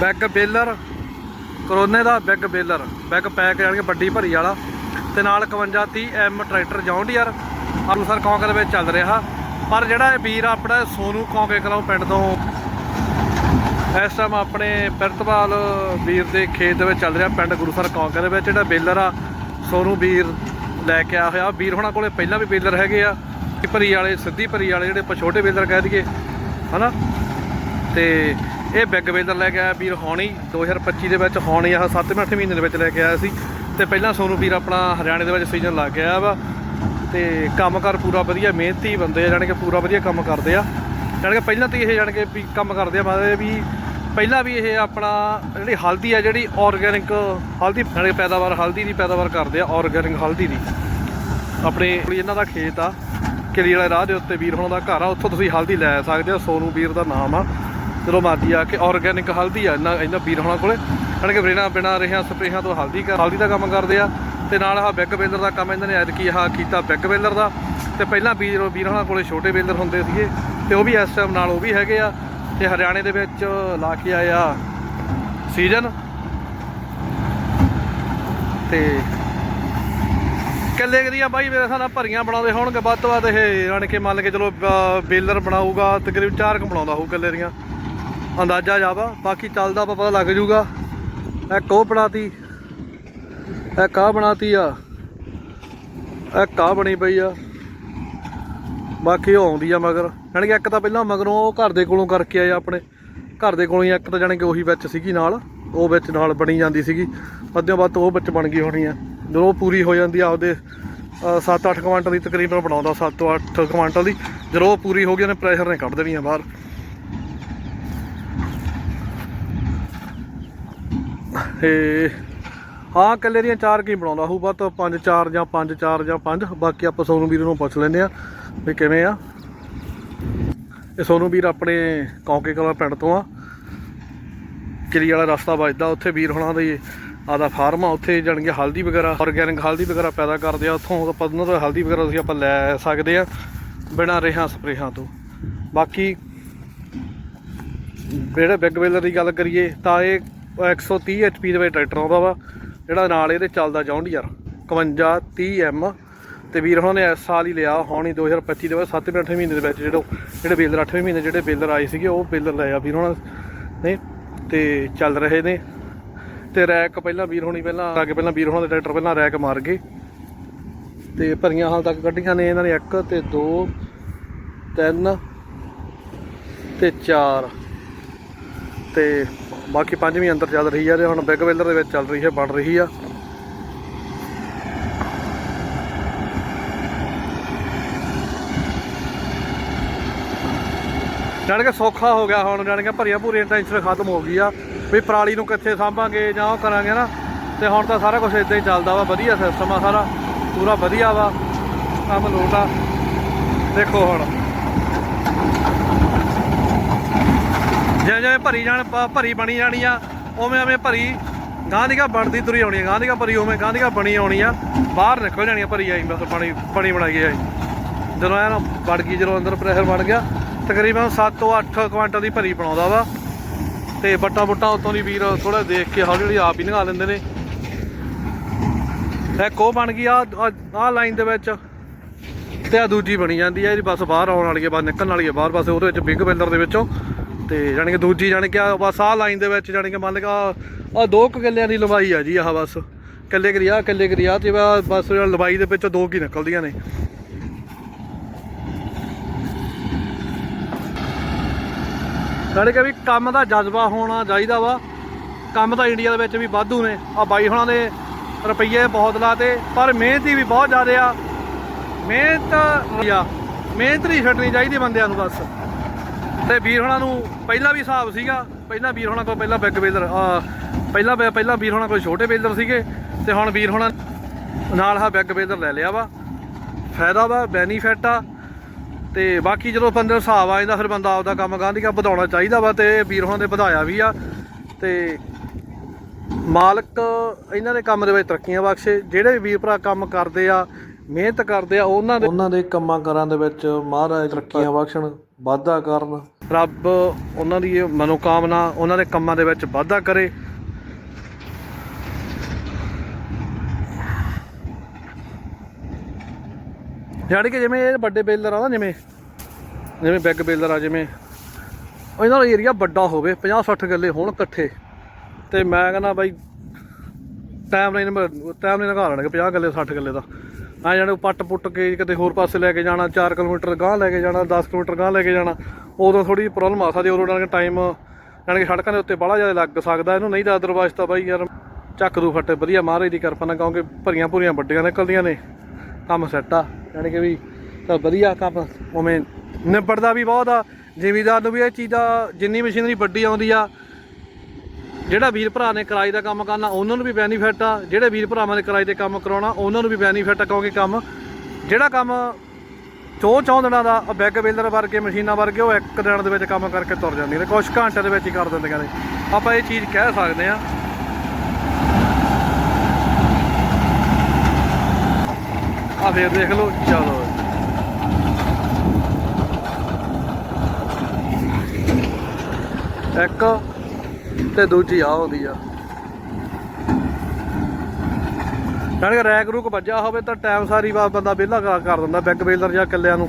Bag baler, ਕਰੋਨੇ ਦਾ bag baler bag pack ਜਾਣਗੇ ਵੱਡੀ ਭਰੀ ਵਾਲਾ, ਤੇ ਨਾਲ 5130 M tractor John Deere Amritsar ਕੌਂਕ ਦੇ ਵਿੱਚ ਚੱਲ ਰਿਹਾ। ਪਰ ਜਿਹੜਾ ਇਹ ਵੀਰ ਆਪਣਾ ਸੋਨੂ ਕੌਂਕੇ ਕਲਾਂ ਪਿੰਡ ਤੋਂ। ਇਸ ਟਾਈਮ ਆਪਣੇ ਪਿਰਤਪਾਲ ਵੀਰ ਦੇ ਖੇਤ ਦੇ ਵਿੱਚ ਚੱਲ ਰਿਹਾ, ਪਿੰਡ ਗੁਰੂਸਰ ਕੌਂਕੇ ਦੇ ਵਿੱਚ। ਜਿਹੜਾ ਬੇਲਰ ਆ, ਸੋਨੂ ਵੀਰ ਲੈ ਕੇ ਆਇਆ ਹੋਇਆ। ਵੀਰ ਹੋਣਾ ਕੋਲੇ ਪਹਿਲਾਂ ਵੀ ਬੇਲਰ ਹੈਗੇ ਆ। ਭਰੀ ਵਾਲੇ, ਸਿੱਧੀ ਭਰੀ ਵਾਲੇ ਜਿਹੜੇ ਆਪਾਂ ਛੋਟੇ ਬੇਲਰ ਕਹਿ ਦਈਏ, ਹਨਾ? ਤੇ ਇਹ ਬਿੱਗ ਬੇਲਰ ਲੈ ਕੇ ਆਇਆ ਵੀਰ ਹੋਣੀ 2025 ਦੇ ਵਿੱਚ ਹੌਣੀ, ਆਹ 7ਵੇਂ 8ਵੇਂ ਮਹੀਨੇ ਦੇ ਵਿੱਚ ਲੈ ਕੇ ਆਇਆ ਸੀ। ਤੇ ਪਹਿਲਾਂ ਸੋਨੂ ਵੀਰ ਆਪਣਾ ਹਰਿਆਣੇ ਦੇ ਵਿੱਚ ਸੀਜ਼ਨ ਲੱਗ ਗਿਆ ਆਇਆ ਵਾ। ਤੇ ਕੰਮਕਾਰ ਪੂਰਾ ਵਧੀਆ, ਮਿਹਨਤੀ ਬੰਦੇ ਆ ਜਾਣੀ ਕਿ ਪੂਰਾ ਵਧੀਆ ਕੰਮ ਕਰਦੇ ਆ। ਜਾਣੀ ਕਿ ਪਹਿਲਾਂ ਤੇ ਇਹ ਜਾਣੀ ਕਿ ਵੀ ਕੰਮ ਕਰਦੇ ਆ, ਮਤਲਬ ਵੀ ਪਹਿਲਾਂ ਵੀ ਇਹ ਆਪਣਾ ਜਿਹੜੀ ਹਲਦੀ ਆ, ਜਿਹੜੀ ਆਰਗੈਨਿਕ ਹਲਦੀ ਜਾਣੀ ਪੈਦਾਵਾਰ, ਹਲਦੀ ਦੀ ਪੈਦਾਵਾਰ ਕਰਦੇ ਆ ਆਰਗੈਨਿਕ ਹਲਦੀ ਦੀ। ਆਪਣੇ ਇਹਨਾਂ ਦਾ ਖੇਤ ਆ, ਕਿਲੀ ਵਾਲੇ ਰਾਹ ਦੇ ਉੱਤੇ ਵੀਰ ਹੋਣਾ ਦਾ ਘਰ ਆ, ਉੱਥੋਂ ਤੁਸੀਂ ਹਲਦੀ ਲੈ ਸਕਦੇ ਆ ਸੋਨੂ ਵੀਰ ਦਾ ਨਾਮ ਆ। ਚਲੋ ਮਾਦੀ ਆ ਕਿ ਆਰਗੈਨਿਕ ਹਲਦੀ ਆ ਇਹਨਾਂ ਇਹਨਾਂ ਵੀਰ ਹੋਣਾ ਕੋਲੇ। ਜਾਣੀ ਕਿ ਬਿਨਾਂ ਬਿਨਾਂ ਰੇਹਾਂ ਸਪਰੇਹਾਂ ਤੋਂ ਹਲਦੀ ਕਰ ਹਲਦੀ ਦਾ ਕੰਮ ਕਰਦੇ ਆ। ਤੇ ਨਾਲ ਆਹ ਬਿੱਗ ਬੇਲਰ ਦਾ ਕੰਮ ਇਹਨਾਂ ਨੇ ਐਤਕੀ ਆਹ ਕੀਤਾ ਬਿੱਗ ਬੇਲਰ ਦਾ। ਤੇ ਪਹਿਲਾਂ ਵੀਰ ਵੀਰ ਹੋਣਾ ਕੋਲੇ ਛੋਟੇ ਬੇਲਰ ਹੁੰਦੇ ਸੀਗੇ। ਤੇ ਉਹ ਵੀ ਇਸ ਟਾਈਮ ਨਾਲ ਉਹ ਵੀ ਹੈਗੇ ਆ। ਤੇ ਹਰਿਆਣੇ ਦੇ ਵਿੱਚ ਲਾ ਕੇ ਆਇਆ ਸੀਜ਼ਨ। ਤੇ ਕੱਲੇ ਕਰੀਆਂ ਬਾਈ ਮੇਰੇ ਹਿਸਾਬ ਨਾਲ ਭਰੀਆਂ ਬਣਾਉਂਦੇ ਹੋਣਗੇ। ਵੱਧ ਤੋਂ ਵੱਧ ਇਹ, ਜਾਣ ਕੇ ਮੰਨ ਕੇ ਚਲੋ ਬੇਲਰ ਬਣਾਊਗਾ, ਤਕਰੀਬਨ 4 ਕ ਬਣਾਉਂਦਾ ਹੋਊ ਕੱਲੇ ਦੀਆਂ। ਅੰਦਾਜ਼ਾ ਜਾਵਾ, ਬਾਕੀ ਚੱਲਦਾ ਆਪਾਂ ਪਤਾ ਲੱਗ ਜੂਗਾ। ਇਹ ਉਹ ਬਣਾਤੀ ਇੱਕ ਆਹ ਬਣਾਤੀ ਆ, ਇਹ ਆਹ ਬਣੀ ਪਈ ਆ। ਬਾਕੀ ਉਹ ਆਉਂਦੀ ਆ ਮਗਰ। ਜਾਣੀ ਕਿ ਇੱਕ ਤਾਂ ਪਹਿਲਾਂ ਮਗਰੋਂ ਉਹ ਘਰ ਦੇ ਕੋਲੋਂ ਕਰਕੇ ਆਏ ਆਪਣੇ। ਘਰ ਦੇ ਕੋਲੋਂ ਹੀ ਇੱਕ ਤਾਂ ਜਾਣੀ ਕਿ ਉਹੀ ਵਿੱਚ ਸੀਗੀ ਨਾਲ, ਉਹ ਵਿੱਚ ਨਾਲ ਬਣੀ ਜਾਂਦੀ ਸੀਗੀ। ਅੱਧਿਓਂ ਵੱਧ ਉਹ ਵਿੱਚ ਬਣ ਗਈ ਹੋਣੀ ਆ। ਜਦੋਂ ਉਹ ਪੂਰੀ ਹੋ ਜਾਂਦੀ ਆ ਉਹਦੇ 7-8 ਕੁਆਂਟਲ ਦੀ ਤਕਰੀਬਨ ਬਣਾਉਂਦਾ 7 ਤੋਂ 8 ਕੁਆਂਟਲ ਦੀ। ਜਦੋਂ ਉਹ ਪੂਰੀ ਹੋ ਗਈ, ਉਹਨੇ ਪ੍ਰੈਸ਼ਰ ਨੇ ਕੱਢ ਦੇਣੀ ਆ ਬਾਹਰ। ਤੇ ਹਾਂ ਕੱਲੇ ਦੀਆਂ ਚਾਰ ਕੀ ਬਣਾਉਂਦਾ ਹੋਊਗਾ ਤਾਂ ਪੰਜ ਚਾਰ ਜਾਂ 5 4 ਜਾਂ ਪੰਜ। ਬਾਕੀ ਆਪਾਂ ਸੋਨੂ ਵੀਰ ਨੂੰ ਪੁੱਛ ਲੈਂਦੇ ਆ ਵੀ ਕਿਵੇਂ ਆ। ਇਹ ਸੋਨੂ ਵੀਰ ਆਪਣੇ ਕੌਂਕੇ ਕਲਾ ਪਿੰਡ ਤੋਂ ਆ। ਕਿਲੀ ਵਾਲਾ ਰਸਤਾ ਵੱਜਦਾ, ਉੱਥੇ ਵੀਰ ਹੋਣਾ ਦੇ ਆਦਾ ਫਾਰਮ ਆ, ਉੱਥੇ ਜਾਣਗੇ ਹਲਦੀ ਵਗੈਰਾ ਆਰਗੈਨਿਕ ਹਲਦੀ ਵਗੈਰਾ ਪੈਦਾ ਕਰਦੇ ਆ। ਉੱਥੋਂ ਆਪਾਂ ਉਹਨਾਂ ਤੋਂ ਹਲਦੀ ਵਗੈਰਾ ਤੁਸੀਂ ਆਪਾਂ ਲੈ ਸਕਦੇ ਆ, ਬਿਨਾਂ ਰੇਹਾਂ ਸਪਰੇਹਾਂ ਤੋਂ। ਬਾਕੀ ਜਿਹੜੇ ਬਿੱਗ ਵੇਲਰ ਦੀ ਗੱਲ ਕਰੀਏ, ਤਾਂ ਇਹ 130 HP ਦੇ ਵਿੱਚ ਟਰੈਕਟਰ ਆਉਂਦਾ ਵਾ, ਜਿਹੜਾ ਨਾਲ ਇਹਦੇ ਚੱਲਦਾ ਜੌਂਡੀਅਰ 51 30 M ਤੇ ਵੀਰ ਉਹਨਾਂ ਨੇ ਇਸ ਸਾਲ ਹੀ ਲਿਆ, ਹੋਣੀ 2025 ਦੇ ਵਿੱਚ 7ਵੇਂ 8ਵੇਂ ਮਹੀਨੇ ਦੇ ਵਿੱਚ ਜਿਹੜੇ ਜਿਹੜੇ ਬੇਲਰ 8ਵੇਂ ਮਹੀਨੇ ਜਿਹੜੇ ਬੇਲਰ ਆਏ ਸੀਗੇ, ਉਹ ਬੇਲਰ ਲਏ ਵੀਰ ਉਹਨਾਂ ਨੇ। ਤੇ ਚੱਲ ਰਹੇ ਨੇ। ਤੇ ਰੈਕ ਪਹਿਲਾਂ ਵੀਰ ਹੋਣੀ ਪਹਿਲਾਂ ਆ ਕੇ ਪਹਿਲਾਂ ਵੀਰ ਹੋਣਾ ਦੇ ਟਰੈਕਟਰ ਪਹਿਲਾਂ ਰੈਕ ਮਾਰ ਗਏ। ਤੇ ਭਰੀਆਂ ਹਾਲ ਤੱਕ ਕੱਢੀਆਂ ਨੇ ਇਹਨਾਂ ਨੇ 1 ਤੇ 2 3 ਤੇ 4 ਤੇ ਬਾਕੀ ਪੰਜਵੀਂ ਅੰਦਰ ਚੱਲ ਰਹੀ ਆ ਤੇ ਹੁਣ ਬਿਗ ਬੇਲਰ ਦੇ ਵਿੱਚ ਚੱਲ ਰਹੀ ਹੈ, ਬਣ ਰਹੀ ਆ। ਜਾਣ ਕੇ ਸੌਖਾ ਹੋ ਗਿਆ ਹੁਣ, ਜਾਣ ਕੇ ਭਰੀਆਂ ਭੂਰੀਆਂ ਟੈਨਸ਼ਨ ਖਤਮ ਹੋ ਗਈ ਆ ਵੀ ਪਰਾਲੀ ਨੂੰ ਕਿੱਥੇ ਸਾਂਭਾਂਗੇ ਜਾਂ ਉਹ ਕਰਾਂਗੇ ਨਾ। ਤੇ ਹੁਣ ਤਾਂ ਸਾਰਾ ਕੁਝ ਇਦਾਂ ਹੀ ਚੱਲਦਾ ਵਾ, ਵਧੀਆ ਸਿਸਟਮ ਆ ਸਾਰਾ, ਪੂਰਾ ਵਧੀਆ ਵਾ, ਕੰਮ ਲੋਟ ਦੇਖੋ ਹੁਣ। ਜਿਵੇਂ ਭਰੀ ਜਾਣ ਭਰੀ ਬਣੀ ਜਾਣੀ ਆ। ਉਵੇਂ ਉਵੇਂ ਭਰੀ ਗਾਂ ਦੀ ਗਾ ਬਣਦੀ ਤੁਰੀ ਆਉਣੀ ਆ ਗਾਂ ਦੀ ਗਾ ਭਰੀ, ਉਵੇਂ ਗਾਂ ਦੀ ਗਾ ਬਣੀ ਆਉਣੀ ਆ। ਬਾਹਰ ਨਿਕਲ ਜਾਣੀ ਆ ਭਰੀ ਆਈ, ਬਸ ਪਾਣੀ ਪਾਣੀ ਬਣਾ ਗਈ ਆਈ। ਜਦੋਂ ਐ ਵੜ ਗਈ, ਜਦੋਂ ਅੰਦਰ ਪ੍ਰੈਸ਼ਰ ਬਣ ਗਿਆ, ਤਕਰੀਬਨ 7 ਤੋਂ 8 ਕੁਆਂਟਲ ਦੀ ਭਰੀ ਬਣਾਉਂਦਾ ਵਾ। ਤੇ ਬੱਟਾ ਬੁੱਟਾ ਉਤੋਂ ਦੀ ਵੀਰ ਥੋੜਾ ਦੇਖ ਕੇ ਹੌਲੀ ਹੌਲੀ ਆਪ ਹੀ ਲੰਘਾ ਲੈਂਦੇ ਨੇ। ਇੱਕ ਉਹ ਬਣ ਗਈ ਆ ਆ ਲਾਈਨ ਦੇ ਵਿੱਚ। ਤੇ ਆ ਦੂਜੀ ਬਣੀ ਜਾਂਦੀ ਆ, ਇਹਦੀ ਬਸ ਬਾਹਰ ਆਉਣ ਵਾਲੀ ਹੈ ਬਸ ਨਿਕਲਣ ਵਾਲੀ ਹੈ ਬਾਹਰ ਪਾਸੇ ਉਹਦੇ ਵਿੱਚ ਬਿਗ ਬਿਲਡਰ ਦੇ ਵਿੱਚੋਂ। ਤੇ ਜਾਣੀ ਕਿ ਦੂਜੀ ਜਾਣੀ ਕਿ ਆ ਬਸ ਆਹ ਲਾਈਨ ਦੇ ਵਿੱਚ ਜਾਣੀ ਕਿ ਮੰਨ ਲਗਾ ਆਹ ਦੋ ਕੁ ਕਿੱਲਿਆਂ ਦੀ ਲੰਬਾਈ ਆ ਜੀ ਆਹ ਬਸ। ਕਿੱਲੇ ਕਰੀਆ ਕਿੱਲੇ ਕਰੀਆ ਤੇ ਬਸ ਬਸ ਲੰਬਾਈ ਦੇ ਵਿੱਚੋਂ ਦੋ ਕੀ ਨਿਕਲਦੀਆਂ ਨੇ। ਜਾਣੀ ਕਿ ਵੀ ਕੰਮ ਦਾ ਜਜ਼ਬਾ ਹੋਣਾ ਚਾਹੀਦਾ ਵਾ। ਕੰਮ ਤਾਂ ਇੰਡੀਆ ਦੇ ਵਿੱਚ ਵੀ ਵਾਧੂ ਨੇ। ਆ ਬਾਈ ਹੁਣਾਂ ਦੇ ਰੁਪਈਏ ਬਹੁਤ ਲਾਤੇ, ਪਰ ਮਿਹਨਤੀ ਵੀ ਬਹੁਤ ਜ਼ਿਆਦਾ ਆ। ਮਿਹਨਤ ਆ। ਮਿਹਨਤ ਨਹੀਂ ਛੱਡਣੀ ਚਾਹੀਦੀ ਬੰਦਿਆਂ ਨੂੰ ਬਸ। ਤੇ ਵੀਰ ਹੋਣਾ ਨੂੰ ਪਹਿਲਾਂ ਵੀ ਹਿਸਾਬ ਸੀਗਾ, ਪਹਿਲਾਂ ਵੀਰ ਹੋਣਾ ਕੋਲ ਪਹਿਲਾਂ ਬਿੱਗ ਬੇਲਰ ਪਹਿਲਾਂ ਪਹਿਲਾਂ ਵੀਰ ਹੋਣਾ ਕੋਲ ਛੋਟੇ ਬੇਲਰ ਸੀਗੇ, ਤੇ ਹੁਣ ਵੀਰ ਹੋਣਾ ਨਾਲ ਆ ਬਿੱਗ ਬੇਲਰ ਲੈ ਲਿਆ ਵਾ। ਫਾਇਦਾ ਵਾ ਬੈਨੀਫਿਟ ਆ, ਤੇ ਬਾਕੀ ਜਦੋਂ ਬੰਦੇ ਨੂੰ ਹਿਸਾਬ ਆ ਜਾਂਦਾ, ਫਿਰ ਬੰਦਾ ਆਪਦਾ ਕੰਮ ਗਾਂਧੀ ਕਾ ਵਧਾਉਣਾ ਚਾਹੀਦਾ ਵਾ, ਤੇ ਵੀਰ ਹੋਣਾ ਦੇ ਵਧਾਇਆ ਵੀ ਆ, ਤੇ ਮਾਲਕ ਇਹਨਾਂ ਦੇ ਕੰਮ ਦੇ ਵਿੱਚ ਤਰੱਕੀਆਂ ਬਖਸ਼ੇ ਜਿਹੜੇ ਵੀ ਵੀਰ ਭਰਾ ਕੰਮ ਕਰਦੇ ਆ, ਮਿਹਨਤ ਕਰਦੇ ਆ, ਉਹਨਾਂ ਦੇ ਉਹਨਾਂ ਦੇ ਕੰਮਾਂ ਕਾਰਾਂ ਦੇ ਵਿੱਚ ਮਹਾਰਾਜ ਤਰੱਕੀਆਂ ਬਖਸ਼ਣ, ਵਾਧਾ ਕਰਨ ਰੱਬ ਉਹਨਾਂ ਦੀ ਮਨੋਕਾਮਨਾ ਉਹਨਾਂ ਦੇ ਕੰਮਾਂ ਦੇ ਵਿੱਚ ਵਾਧਾ ਕਰੇ। ਯਾਨੀ ਕਿ ਜਿਵੇਂ ਇਹ ਵੱਡੇ ਬੇਲਰ ਆ ਨਾ, ਜਿਵੇਂ ਜਿਵੇਂ ਬਿੱਗ ਬੇਲਰ ਆ, ਜਿਵੇਂ ਇਹਨਾਂ ਦਾ ਏਰੀਆ ਵੱਡਾ ਹੋਵੇ 50 60 ਗੱਲੇ ਹੋਣ ਇਕੱਠੇ। ਤੇ ਮੈਂ ਕਹਿੰਦਾ ਬਾਈ ਟਾਈਮ ਨਹੀਂ ਟਾਈਮ ਲਾਈਨ ਲਗਾ ਲੈਣਗੇ 50 ਗੱਲੇ 60 ਗੱਲੇ ਦਾ। ਆ ਜਾਣੇ ਪੱਟ ਪੁੱਟ ਕੇ ਕਿਤੇ ਹੋਰ ਪਾਸੇ ਲੈ ਕੇ ਜਾਣਾ 4 ਕਿਲੋਮੀਟਰ ਗਾਂਹ ਲੈ ਕੇ ਜਾਣਾ 10 ਕਿਲੋਮੀਟਰ ਗਾਂਹ ਲੈ ਕੇ ਜਾਣਾ। ਉਦੋਂ ਥੋੜੀ ਪ੍ਰੋਬਲਮ ਆ ਸਕਦੀ, ਉਦੋਂ ਨਾਲ ਟਾਈਮ ਯਾਨੀ ਕਿ ਸੜਕਾਂ ਦੇ ਉੱਤੇ ਬੜਾ ਜ਼ਿਆਦਾ ਲੱਗ ਸਕਦਾ, ਇਹਨੂੰ ਨਹੀਂ ਤਾਂ ਅਦਰਵਾਇਜ਼ ਤਾਂ ਬਾਈ ਯਾਰ, ਚੱਕ ਦੂ ਫੱਟੇ, ਵਧੀਆ ਮਹਾਰਾਜ ਦੀ ਕਿਰਪਾ ਨਾਲ, ਕਿਉਂਕਿ ਭਰੀਆਂ ਭੂਰੀਆਂ ਵੱਡੀਆਂ ਨਿਕਲਦੀਆਂ ਨੇ, ਕੰਮ ਸੈੱਟ ਆ ਯਾਨੀ ਕਿ ਵੀ ਤਾਂ ਵਧੀਆ ਕੰਮ, ਉਵੇਂ ਨਿਬੜਦਾ ਵੀ ਬਹੁਤ ਆ, ਜ਼ਿਮੀਦਾਰ ਨੂੰ ਵੀ ਇਹ ਚੀਜ਼ ਦਾ ਜਿੰਨੀ ਮਸ਼ੀਨਰੀ ਵੱਡੀ ਆਉਂਦੀ ਆ, ਜਿਹੜਾ ਵੀਰ ਭਰਾ ਨੇ ਕਿਰਾਏ ਦਾ ਕੰਮ ਕਰਨਾ, ਉਹਨਾਂ ਨੂੰ ਵੀ ਬੈਨੀਫਿਟ ਆ, ਜਿਹੜੇ ਵੀਰ ਭਰਾਵਾਂ ਨੇ ਕਿਰਾਏ ਤੇ ਕੰਮ ਕਰਾਉਣਾ, ਉਹਨਾਂ ਨੂੰ ਵੀ ਬੈਨੀਫਿਟ ਆ, ਕਿਉਂਕਿ ਕੰਮ, ਜਿਹੜਾ ਕੰਮ ਚੋ ਚੌਂ ਦਿਨਾਂ ਦਾ ਉਹ ਬਿਲਡਰ ਵਰਗੇ ਮਸ਼ੀਨਾਂ ਵਰਗੇ ਉਹ ਇੱਕ ਦਿਨ ਦੇ ਵਿੱਚ ਕੰਮ ਕਰਕੇ ਤੁਰ ਜਾਂਦੀਆਂ ਨੇ ਕੁਝ ਘੰਟੇ ਦੇ ਵਿੱਚ ਹੀ ਕਰ ਦਿੰਦੀਆਂ ਨੇ। ਆਪਾਂ ਇਹ ਚੀਜ਼ ਕਹਿ ਸਕਦੇ ਆ ਆ ਫੇਰ ਦੇਖ ਲਓ, ਚਲੋ। ਇੱਕ ਤੇ ਦੂਜੀ ਆ ਹੁੰਦੀ ਆ। ਜਾਣੀ ਕਿ ਰੈਕ ਰੂਕ ਵੱਜਿਆ ਹੋਵੇ ਤਾਂ ਟਾਈਮ ਸਾਰੀ ਬਾਤ ਬੰਦਾ ਵਿਹਲਾ ਕਰ- ਦਿੰਦਾ ਬੈਗ ਬੇਲਰ ਜਾਂ ਕਿੱਲਿਆਂ ਨੂੰ।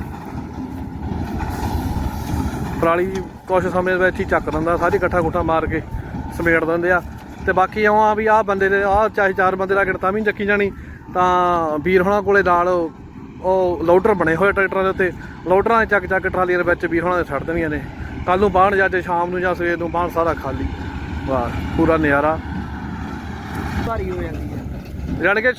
ਪਰਾਲੀ ਕੁਛ ਸਮੇਂ ਵਿੱਚ ਹੀ ਚੱਕ ਦਿੰਦਾ, ਸਾਰੀ ਇਕੱਠਾ ਕੁੱਠਾ ਮਾਰ ਕੇ ਸਮੇਟ ਦਿੰਦੇ ਆ। ਤੇ ਬਾਕੀ ਇਉਂ ਆ ਵੀ ਆਹ ਬੰਦੇ ਦੇ ਆਹ ਚਾਹੇ ਚਾਰ ਬੰਦੇ ਲਾ ਕੇ ਤਾਂ ਵੀ ਨੀ ਚੱਕੀ ਜਾਣੀ, ਤਾਂ ਵੀਰ ਹੋਣਾ ਕੋਲੇ ਨਾਲ ਉਹ ਲੋਡਰ ਬਣੇ ਹੋਏ ਟਰੈਕਟਰਾਂ ਦੇ ਉੱਤੇ। ਲੋਡਰਾਂ 'ਚ ਚੱਕ ਚੱਕ ਟਰਾਲੀਆਂ ਦੇ ਵਿੱਚ ਵੀਰ ਹੋਣਾ ਦੇ ਛੱਡ ਦੇਣੀਆਂ ਨੇ। ਕੱਲ ਨੂੰ ਬਾਹਣ ਜਾ ਤੇ ਸ਼ਾਮ ਨੂੰ ਜਾਂ ਸਵੇਰ ਨੂੰ ਬਾਹਣ ਸਾਰਾ ਖਾਲੀ। ਵਾਹ, ਪੂਰਾ ਨਜ਼ਾਰਾ। ਭਾਰੀ ਹੋ ਜਾਂਦੀ। ਜਾਣੀ ਕਿ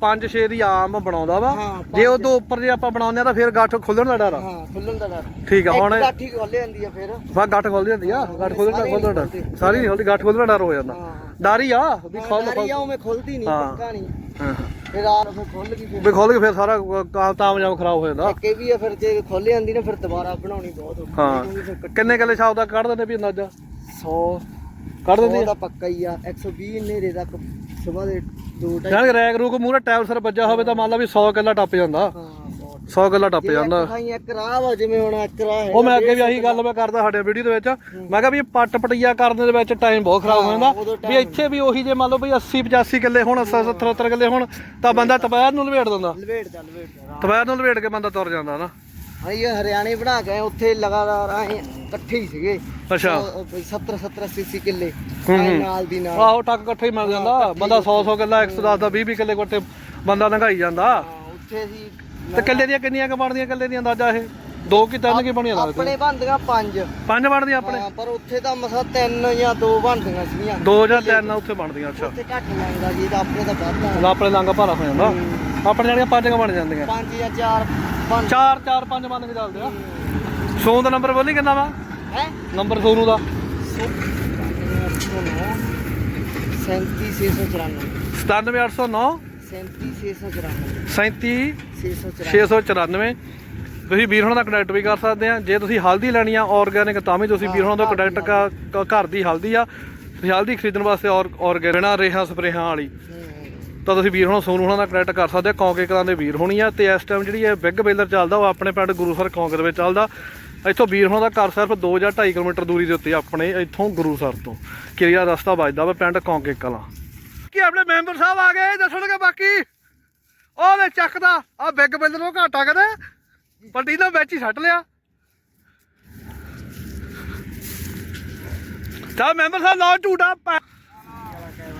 5-6 ਦੀ ਆਮ ਬਣਾਉਂਦਾ ਵਾ। ਹਾਂ, ਜੇ ਉਹ ਤੋਂ ਉੱਪਰ ਜੇ ਆਪਾਂ ਬਣਾਉਂਦੇ ਆ ਤਾਂ ਫਿਰ ਗੱਠ ਖੁੱਲਣ ਦਾ ਡਰ ਆ। ਹਾਂ ਖੁੱਲਣ ਦਾ ਡਰ। ਠੀਕ ਆ ਹੁਣ ਇੱਕ ਕਾਠੀ ਖੋਲ ਜਾਂਦੀ ਆ ਫਿਰ। ਵਾ ਗੱਠ ਖੁੱਲ ਜਾਂਦੀ ਆ ਗੱਠ ਖੁੱਲਣ ਦਾ ਖੁੱਲਣ ਦਾ ਡਰ। ਸਾਰੀ ਨਹੀਂ ਖੁੱਲਦੀ ਗੱਠ ਖੁੱਲਣ ਦਾ ਡਰ ਹੋ ਜਾਂਦਾ। ਹਾਂ ਡਰ ਹੀ ਆ ਵੀ ਖੁੱਲ ਨਾਰੀ ਆ ਉਵੇਂ ਖੁੱਲਦੀ ਨਹੀਂ ਹਾਂ। ਪੱਕਾ ਨਹੀਂ। ਹਾਂ ਫਿਰ ਰਾਤ ਫਿਰ ਖੁੱਲ ਗਈ ਫਿਰ। ਵੀ ਖੁੱਲ ਕੇ ਫਿਰ ਸਾਰਾ ਕਾਮ ਤਾਮਜਾਮ ਖਰਾਬ ਹੋ ਜਾਂਦਾ। ਅੱਗੇ ਵੀ ਆ ਫਿਰ ਜੇ ਖੁੱਲ ਜਾਂਦੀ ਨਾ ਫਿਰ ਦੁਬਾਰਾ ਬਣਾਉਣੀ ਬਹੁਤ ਔਖੀ ਹਾਂ। ਕਿਉਂਕਿ ਫਿਰ ਕੱਟ- ਕਿੰਨੇ ਕਿੱਲੇ ਛਾਪ ਦਾ ਕੱਢ ਦਿੰਦੇ ਵੀ ਅੰਦਾਜ਼ਾ? 100 ਕੱਢ ਦਿੰਦੇ ਉਹਦਾ ਪੱਕਾ ਹੀ ਆ 120 ਨੇਰੇ ਤੱਕ ਸਵੇਰ ਦੇ 2 ਟਾਈਮ ਜਾਨ ਰੈਕ ਰੂਕ ਮੂਰੇ ਟਾਈਮ ਸਰ ਵੱਜਾ ਹੋਵੇ ਤਾਂ ਮੰਨ ਲਾ ਵੀ 100 ਕਿੱਲਾ ਟੱਪ ਜਾਂਦਾ। ਹਾਂ ਬਹੁਤ। 100 ਕਿੱਲਾ ਟੱਪ ਜਾਂਦਾ। ਵਾ ਜਿਵੇਂ ਹੁਣ ਹੈ ਉਹ ਮੈਂ ਅੱਗੇ ਵੀ ਆਹੀ ਗੱਲ ਮੈਂ ਕਰਦਾ ਸਾਡੇ ਵੀਡੀਓ ਦੇ ਵਿੱਚ। ਮੈਂ ਕਿਹਾ ਵੀ ਪੱਟ ਪਟਈਆ ਕਰਨ ਦੇ ਵਿੱਚ ਟਾਈਮ ਬਹੁਤ ਖਰਾਬ ਹੋ ਜਾਂਦਾ। ਵੀ ਇੱਥੇ ਵੀ ਉਹੀ ਜੇ ਮੰਨ ਲਓ ਵੀ 80 85 ਕਿੱਲੇ ਹੁਣ 70 70 ਕਿੱਲੇ ਹੁਣ ਤਾਂ ਬੰਦਾ ਤਪੈਰ ਨੂੰ ਲਵੇੜ ਦਿੰਦਾ। ਲਵੇੜ ਦਾ ਲਵੇੜ ਦਾ ਤਪੈਰ ਨੂੰ ਲਵੇੜ ਕੇ ਬੰਦਾ ਤੁਰ ਜਾਂਦਾ ਨਾ। ਹਾਂ ਇਹ ਹਰਿਆਣੇ ਬਣਾ ਕੇ ਆਏ, ਉੱਥੇ ਲਗਾਤਾਰ ਆਏ ਇਕੱਠੇ ਹੀ ਸੀਗੇ। ਅੱਛਾ। 70 70 80 ਕਿੱਲੇ। ਹੂੰ, ਆਏ ਹੂੰ। ਨਾਲ ਦੀ ਨਾਲ। ਆਹੋ ਟੱਕ ਇਕੱਠੇ ਹੀ ਮਿਲ ਜਾਂਦਾ। ਬੰਦਾ 100 100 ਕਿੱਲਾ 110 ਦਾ 20 20 ਕਿੱਲੇ ਕੋਟੇ ਬੰਦਾ ਲੰਘਾਈ ਜਾਂਦਾ। ਹਾਂ, ਉੱਥੇ ਸੀ ਤੇ ਕਿੱਲੇ ਦੀਆਂ ਕਿੰਨੀਆਂ ਕ ਬਣਦੀਆਂ ਕਿੱਲੇ ਦੀਆਂ ਅੰਦਾਜ਼ਾ ਇਹ? ਦੋ ਕਿ ਤਿੰਨ ਕੀ ਬਣੀਆਂ ਲੱਗਦੀਆਂ? ਆਪਣੇ ਬਣਦੀਆਂ ਪੰਜ। ਪੰਜ ਬਣਦੀਆਂ ਆਪਣੇ? ਹਾਂ ਪਰ ਉੱਥੇ ਤਾਂ ਮਸਾ ਤਿੰਨ ਜਾਂ ਦੋ ਬਣਦੀਆਂ ਸੀਗੀਆਂ। ਦੋ ਜਾਂ ਤਿੰਨ ਉੱਥੇ ਬਣਦੀਆਂ ਅੱਛਾ। ਉੱਥੇ ਘੱਟ ਲੱਗਦਾ ਜੀ ਤਾਂ ਆਪਣੇ ਤਾਂ ਵੱਧ ਆ। ਆਪਣੇ ਲਾਂਗਾ ਭਾਰਾ ਹੋ ਜਾਂਦਾ। ਆਪਣੇ ਜਿਹੜੀਆਂ ਪੰਜ ਕ ਬਣ ਜਾਂਦੀਆਂ। ਪੰਜ ਜਾਂ ਚਾਰ ਚਾਰ ਚਾਰ ਪੰਜ ਬੰਦ ਕੇ ਚੱਲਦੇ ਆ। ਸੋਨ ਦਾ ਨੰਬਰ ਬੋਲੀ ਕਿੰਨਾ ਵਾ? ਹੈ? ਨੰਬਰ ਸੋਨੂ ਦਾ। 37694 97809 37694 37694 ਤੁਸੀਂ ਵੀਰ ਹੋਣਾ ਦਾ ਕੰਟੈਕਟ ਵੀ ਕਰ ਸਕਦੇ ਆ। ਜੇ ਤੁਸੀਂ ਹਲਦੀ ਲੈਣੀ ਆ ਆਰਗੈਨਿਕ ਤਾਂ ਵੀ ਤੁਸੀਂ ਵੀਰ ਹੋਣਾ ਦਾ ਕੰਟੈਕਟ ਘਰ ਦੀ ਹਲਦੀ ਆ। ਹਲਦੀ ਖਰੀਦਣ ਵਾਸਤੇ ਆਰਗੈਨਿਕ ਨਾ ਰੇਹਾਂ ਸਪਰੇਹਾਂ ਵਾਲੀ। ਤਾਂ ਤੁਸੀਂ ਵੀਰ ਹੋਣਾ, ਸੋਨੂ ਹੋਣਾ ਦਾ ਕੰਟੈਕਟ ਕਰ ਸਕਦੇ ਆ। ਕੌਂਕੇ ਕਲਾਂ ਦੇ ਵੀਰ ਹੋਣੀ ਆ ਤੇ ਇਸ ਟਾਈਮ ਜਿਹੜੀ ਇਹ ਬਿੱਗ ਬੇਲਰ ਚੱਲਦਾ, ਉਹ ਆਪਣੇ ਪਿੰਡ ਗੁਰੂਸਰ ਕੌਂਕੇ ਦੇ ਵਿੱਚ ਚੱਲਦਾ। ਇੱਥੋਂ ਵੀਰ ਹੋਣਾ ਦਾ ਘਰ ਸਿਰਫ 2 ਜਾਂ 2.5 ਕਿਲੋਮੀਟਰ ਦੂਰੀ ਦੇ ਉੱਤੇ ਆਪਣੇ ਇੱਥੋਂ ਗੁਰੂਸਰ ਤੋਂ। ਕਿਰਿਆ ਰਸਤਾ ਵੱਜਦਾ ਵਾ ਪਿੰਡ ਕੌਂਕੇ ਕਲਾਂ ਕੀ ਆਪਣੇ ਮੈਂਬਰ ਸਾਹਿਬ ਆ ਗਏ, ਦੱਸਣਗੇ ਬਾਕੀ? ਉਹ ਵੇ ਚੱਕਦਾ ਆ ਬਿੱਗ ਬੇਲਰ ਨੂੰ ਘਾਟਾ ਕਦੇ? ਪੱਟੀ ਦਾ ਵਿੱਚ ਹੀ ਛੱਡ ਲਿਆ। ਤਾਂ ਮੈਂਬਰ ਸਾਹਿਬ, ਲਾਓ ਝੂਟਾ।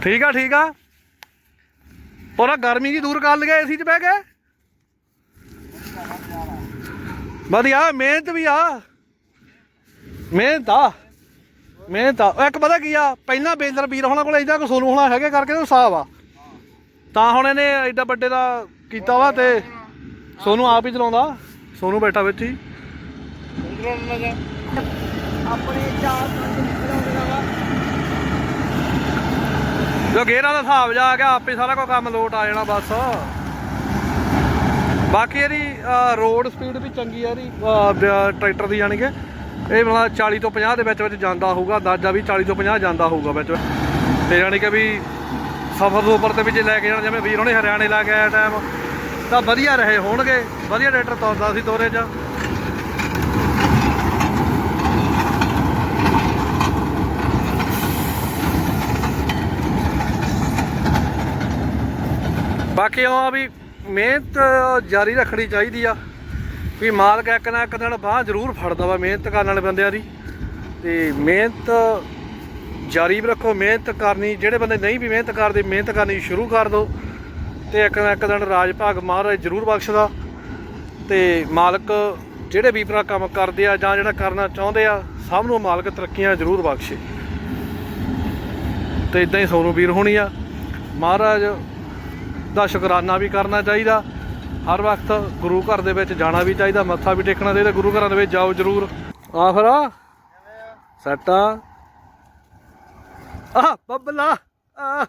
ਠੀਕ ਆ ਠੀਕ ਆ। ਉਹਦਾ ਗਰਮੀ ਜੀ ਦੂਰ ਕਰ ਲਿਆ ਏਸੀ 'ਚ ਬਹਿ ਕੇ ਵਧੀਆ, ਮਿਹਨਤ ਵੀ ਆ। ਮਿਹਨਤ ਆ ਮਿਹਨਤ ਆ। ਇੱਕ ਪਤਾ ਕੀ ਆ, ਪਹਿਲਾਂ ਬੇਲਰ ਵੀਰ ਹੋਣਾ ਕੋਲ ਇਦਾਂ ਕੋ ਸੋਨੂ ਹੋਣਾ ਹੈਗੇ ਕਰਕੇ ਉਹ ਹਿਸਾਬ ਆ। ਤਾਂ ਹੁਣ ਇਹਨੇ ਐਡਾ ਵੱਡੇ ਦਾ ਕੀਤਾ ਵਾ ਤੇ ਸੋਨੂ ਆਪ ਹੀ ਚਲਾਉਂਦਾ। ਸੋਨੂ ਬੈਠਾ ਵਿੱਚ ਹੀ। ਆਪਣੇ ਚਾਰ ਪੰਜ ਨਿਕਲਾਉਂਦੇ ਵਾ ਜੋ ਗੇਰਾਂ ਦਾ ਹਿਸਾਬ ਜਾ ਕੇ ਆਪੇ ਸਾਰਾ ਕੋਈ ਕੰਮ ਲੋਟ ਆ ਜਾਣਾ ਬਸ। ਬਾਕੀ ਇਹਦੀ ਰੋਡ ਸਪੀਡ ਵੀ ਚੰਗੀ ਆ ਇਹਦੀ ਟਰੈਕਟਰ ਦੀ ਯਾਨੀ ਕਿ। ਇਹ ਮਤਲਬ 40 ਤੋਂ 50 ਦੇ ਵਿੱਚ ਵਿੱਚ ਜਾਂਦਾ ਹੋਊਗਾ, ਅੰਦਾਜ਼ਾ ਵੀ 40 ਤੋਂ 50 ਜਾਂਦਾ ਹੋਊਗਾ ਵਿੱਚ ਤੇ ਯਾਨੀ ਕਿ ਵੀ ਸਫ਼ਰ ਦੇ ਉੱਪਰ ਤੇ ਵੀ ਜੇ ਲੈ ਕੇ ਜਾਣਾ, ਜਿਵੇਂ ਵੀਰ ਉਹਨੇ ਹਰਿਆਣੇ ਲਾ ਕੇ ਆਇਆ ਟਾਈਮ ਤਾਂ ਵਧੀਆ ਰਹੇ ਹੋਣਗੇ। ਵਧੀਆ ਟਰੈਕਟਰ ਤੁਰਦਾ ਸੀ ਤੋਰੇ 'ਚ। ਬਾਕੀ ਉਹ ਆ ਵੀ ਮਿਹਨਤ ਜਾਰੀ ਰੱਖਣੀ ਚਾਹੀਦੀ ਆ, ਵੀ ਮਾਲਕ ਇੱਕ ਨਾ ਇੱਕ ਦਿਨ ਬਾਹ ਜ਼ਰੂਰ ਫੜਦਾ ਵਾ ਮਿਹਨਤ ਕਰਨ ਵਾਲੇ ਬੰਦਿਆਂ ਦੀ। ਤੇ ਮਿਹਨਤ ਜਾਰੀ ਵੀ ਰੱਖੋ, ਮਿਹਨਤ ਕਰਨੀ, ਜਿਹੜੇ ਬੰਦੇ ਨਹੀਂ ਵੀ ਮਿਹਨਤ ਕਰਦੇ, ਮਿਹਨਤ ਕਰਨੀ ਸ਼ੁਰੂ ਕਰ ਦਿਓ ਤੇ ਇੱਕ ਨਾ ਇੱਕ ਦਿਨ ਰਾਜ ਭਾਗ ਮਹਾਰਾਜ ਜ਼ਰੂਰ ਬਖਸ਼ਦਾ। ਤੇ ਮਾਲਕ ਜਿਹੜੇ ਵੀ ਭਰਾ ਕੰਮ ਕਰਦੇ ਆ ਜਾਂ ਜਿਹੜਾ ਕਰਨਾ ਚਾਹੁੰਦੇ ਆ, ਸਭ ਨੂੰ ਮਾਲਕ ਤਰੱਕੀਆਂ ਜ਼ਰੂਰ ਬਖਸ਼ੇ। ਤੇ ਇਦਾਂ ਹੀ ਸੋਨੂੰ ਵੀਰ ਹੋਣੀ ਆ। ਮਹਾਰਾਜ ਦਾ ਸ਼ੁਕਰਾਨਾ ਵੀ ਕਰਨਾ ਚਾਹੀਦਾ। ਹਰ ਵਕਤ ਗੁਰੂ ਘਰ ਦੇ ਵਿੱਚ ਜਾਣਾ ਵੀ ਚਾਹੀਦਾ, ਮੱਥਾ ਵੀ ਟੇਕਣਾ ਚਾਹੀਦਾ, ਗੁਰੂ ਘਰਾਂ ਦੇ ਵਿੱਚ ਜਾਓ ਜ਼ਰੂਰ। ਆ। ਫਿਰ ਸੱਟਾ ਆ। ਬੱਬਲਾ। ਆ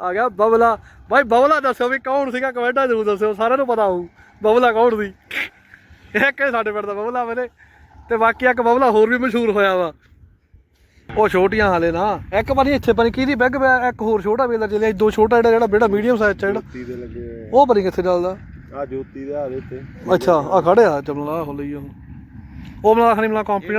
ਆ ਗਿਆ ਬਬਲਾ। ਭਾਈ ਬਬਲਾ ਦੱਸੋ ਵੀ ਕੌਣ ਸੀਗਾ, ਕਮੈਂਟਾਂ ਜ਼ਰੂਰ ਦੱਸਿਓ, ਸਾਰਿਆਂ ਨੂੰ ਪਤਾ ਹੋਊ, ਬਬਲਾ ਕੌਣ ਸੀ। ਇਹ ਕਿ ਸਾਡੇ ਪਿੰਡ ਦਾ ਬਬਲਾ ਮੇਰੇ ਤੇ ਬਾਕੀ ਇੱਕ ਬਬਲਾ ਹੋਰ ਵੀ ਮਸ਼ਹੂਰ ਹੋਇਆ ਵਾ। ਉਹ ਛੋਟੀਆਂ ਹਾਲੇ ਨਾ। ਇੱਕ ਵਾਰੀ ਇੱਥੇ ਪਣੀ ਕਿਹਦੀ ਬੈਗ ਇੱਕ ਹੋਰ ਛੋਟਾ ਵੇਲਾ ਚੱਲਿਆ ਦੋ ਛੋਟਾ ਜਿਹੜਾ ਜਿਹੜਾ ਬੇੜਾ ਮੀਡੀਅਮ ਸਾਈਜ਼ ਚ ਜਿਹੜਾ। ਉਹ ਪਰੀ ਕਿੱਥੇ ਚੱਲਦਾ। ਆ ਜੋਤੀ ਦੇ ਹਾਰੇ ਤੇ ਅੱਛਾ ਆ ਖੜਿਆ ਚੱਲਣਾ ਹੋ ਲਈ ਉਹ। ਉਹ ਬਣਾ ਖਣੀ ਬਣਾ ਕੰਪਨੀ